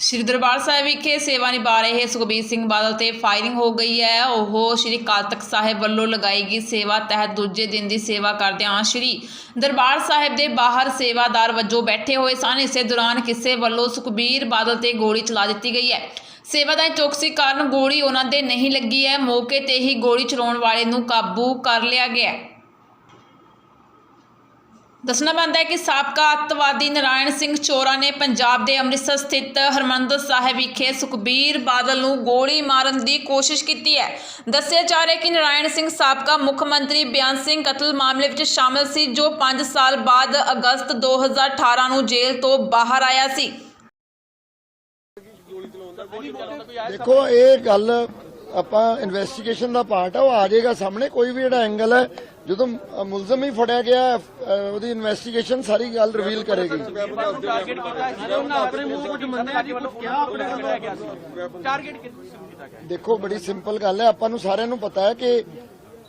ਸ਼੍ਰੀ ਦਰਬਾਰ ਸਾਹਿਬ ਵਿਖੇ ਸੇਵਾ ਨਿਭਾ ਰਹੇ ਸੁਖਬੀਰ ਸਿੰਘ ਬਾਦਲ ਤੇ ਫਾਇਰਿੰਗ ਹੋ ਗਈ ਹੈ। ਉਹ ਸ਼੍ਰੀ ਅਕਾਲ ਤਖਤ ਸਾਹਿਬ ਵੱਲੋਂ ਲਗਾਈ ਗਈ ਸੇਵਾ ਤਹਿਤ ਦੂਜੇ ਦਿਨ ਦੀ ਸੇਵਾ ਕਰਦਿਆਂ ਸ਼੍ਰੀ ਦਰਬਾਰ ਸਾਹਿਬ ਦੇ ਬਾਹਰ ਸੇਵਾਦਾਰ ਵਜੋਂ ਬੈਠੇ ਹੋਏ ਸਨ। ਇਸੇ ਦੌਰਾਨ ਕਿਸੇ ਵੱਲੋਂ ਸੁਖਬੀਰ ਬਾਦਲ ਤੇ ਗੋਲੀ ਚਲਾ ਦਿੱਤੀ ਗਈ ਹੈ। ਸੇਵਾ ਦਾ ਚੌਕਸੀ ਕਾਰਨ ਗੋਲੀ ਉਹਨਾਂ ਦੇ ਨਹੀਂ ਲੱਗੀ ਹੈ। ਮੌਕੇ ਤੇ ਹੀ ਗੋਲੀ ਚਲਾਉਣ ਵਾਲੇ ਨੂੰ ਕਾਬੂ ਕਰ ਲਿਆ ਗਿਆ ਦੱਸਣਾ ਬਣਦਾ ਹੈ ਕਿ ਸਾਬਕਾ ਅੱਤਵਾਦੀ ਨਰਾਇਣ ਸਿੰਘ ਚੋਰਾ ਨੇ ਪੰਜਾਬ ਦੇ ਅੰਮ੍ਰਿਤਸਰ ਸਥਿਤ ਹਰਮੰਦਰ ਸਾਹਿਬ ਵਿਖੇ ਸੁਖਬੀਰ ਬਾਦਲ ਨੂੰ ਗੋਲੀ ਮਾਰਨ ਦੀ ਕੋਸ਼ਿਸ਼ ਕੀਤੀ ਹੈ। ਦੱਸਿਆ ਜਾ ਰਿਹਾ ਹੈ ਕਿ ਨਰਾਇਣ ਸਿੰਘ ਸਾਬਕਾ ਮੁੱਖ ਮੰਤਰੀ ਬਿਆਨ ਸਿੰਘ ਕਤਲ ਮਾਮਲੇ ਵਿੱਚ ਸ਼ਾਮਲ ਸੀ, ਜੋ 5 ਸਾਲ ਬਾਅਦ ਅਗਸਤ 2018 ਨੂੰ ਜੇਲ੍ਹ ਤੋਂ ਬਾਹਰ ਆਇਆ ਸੀ। ਦੇਖੋ, ਇਹ ਗੱਲ ਆਪਾਂ ਇਨਵੈਸਟੀਗੇਸ਼ਨ ਦਾ ਪਾਰਟ ਆ ਉਹ ਆ ਜਾਏਗਾ ਸਾਹਮਣੇ ਕੋਈ ਵੀ ਜਿਹੜਾ ਐਂਗਲ ਹੈ ਜਦੋਂ ਮੁਲਜ਼ਮ ਹੀ ਫੜਿਆ ਗਿਆ ਉਹਦੀ ਇਨਵੈਸਟੀਗੇਸ਼ਨ ਸਾਰੀ ਗੱਲ ਰਿਵੀਲ ਕਰੇਗੀ। ਟਾਰਗੇਟ ਦੇਖੋ ਬੜੀ ਸਿੰਪਲ ਗੱਲ ਹੈ ਆਪਾਂ ਨੂੰ ਸਾਰਿਆਂ ਨੂੰ ਪਤਾ ਹੈ ਕਿ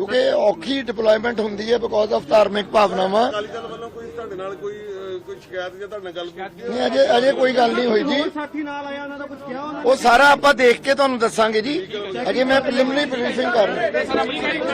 ਕਿਉਂਕਿ ਔਖੀ ਡਿਪਲੋਇਮੈਂਟ ਹੁੰਦੀ ਹੈ ਬਿਕੋਜ਼ ਆਫ ਧਾਰਮਿਕ ਭਾਵਨਾਵਾਂ। ਅਕਾਲੀ ਦਲ ਵੱਲੋਂ ਕੋਈ ਤੁਹਾਡੇ ਨਾਲ ਕੋਈ ਅਹ, ਕੋਈ ਸ਼ਿਕਾਇਤ ਜਾਂ ਤੁਹਾਡੇ ਨਾਲ ਗੱਲ ਕੀਤੀ ਨਹੀਂ ਅਜੇ ਅਜੇ ਕੋਈ ਗੱਲ ਨਹੀਂ ਹੋਈ ਜੀ। ਸਾਥੀ ਨਾਲ ਆਇਆ ਉਹਨਾਂ ਦਾ ਕੁਝ ਕਿਹਾ ਉਹ ਸਾਰਾ ਆਪਾਂ ਦੇਖ ਕੇ ਤੁਹਾਨੂੰ ਦੱਸਾਂਗੇ ਜੀ। ਅਜੇ ਮੈਂ ਪ੍ਰੀਲਿਮਿਨਰੀ ਬਰੀਫਿੰਗ ਕਰ ਰਿਹਾ।